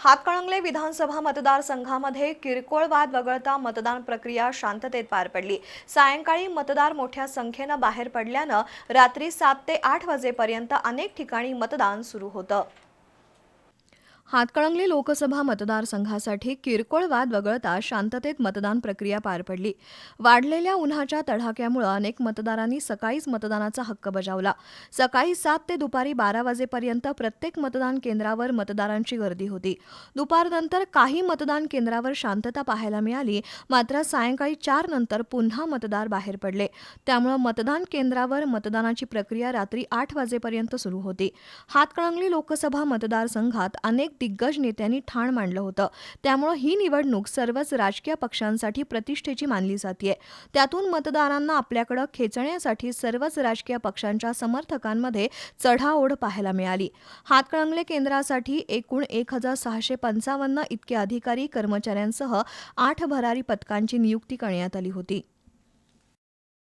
हातकणंगले विधानसभा मतदारसंघामध्ये किरकोळ वाद वगळता मतदान प्रक्रिया शांततेत पार पडली. सायंकाळी मतदार मोठ्या संख्येनं बाहेर पडल्यानं रात्री सात ते आठ वाजेपर्यंत अनेक ठिकाणी मतदान सुरू होतं. हातकळंगली लोकसभा मतदारसंघासाठी किरकोळ वाद वगळता शांततेत मतदान प्रक्रिया पार पडली. वाढलेल्या उन्हाच्या तडाख्यामुळे अनेक मतदारांनी सकाळीच मतदानाचा हक्क बजावला. सकाळी सात ते दुपारी बारा वाजेपर्यंत प्रत्येक मतदान केंद्रावर मतदारांची गर्दी होती. दुपारनंतर काही मतदान केंद्रावर शांतता पाहायला मिळाली मात्र सायंकाळी चार नंतर पुन्हा मतदार बाहेर पडले. त्यामुळे मतदान केंद्रावर मतदानाची प्रक्रिया रात्री आठ वाजेपर्यंत सुरू होती. हातकळंगली लोकसभा मतदारसंघात अनेक दिग्गज नेत्यांनी ठाण मांडलं होतं. त्यामुळं ही निवडणूक सर्वच राजकीय पक्षांसाठी प्रतिष्ठेची मानली जाते त्यातून मतदारांना आपल्याकडे खेचण्यासाठी सर्वच राजकीय पक्षांच्या समर्थकांमध्ये चढाओढ पाहायला मिळाली. हातकणंगले केंद्रासाठी एकूण एक हजार सहाशे पंचावन्न इतके अधिकारी कर्मचाऱ्यांसह आठ भरारी पथकांची नियुक्ती करण्यात आली होती.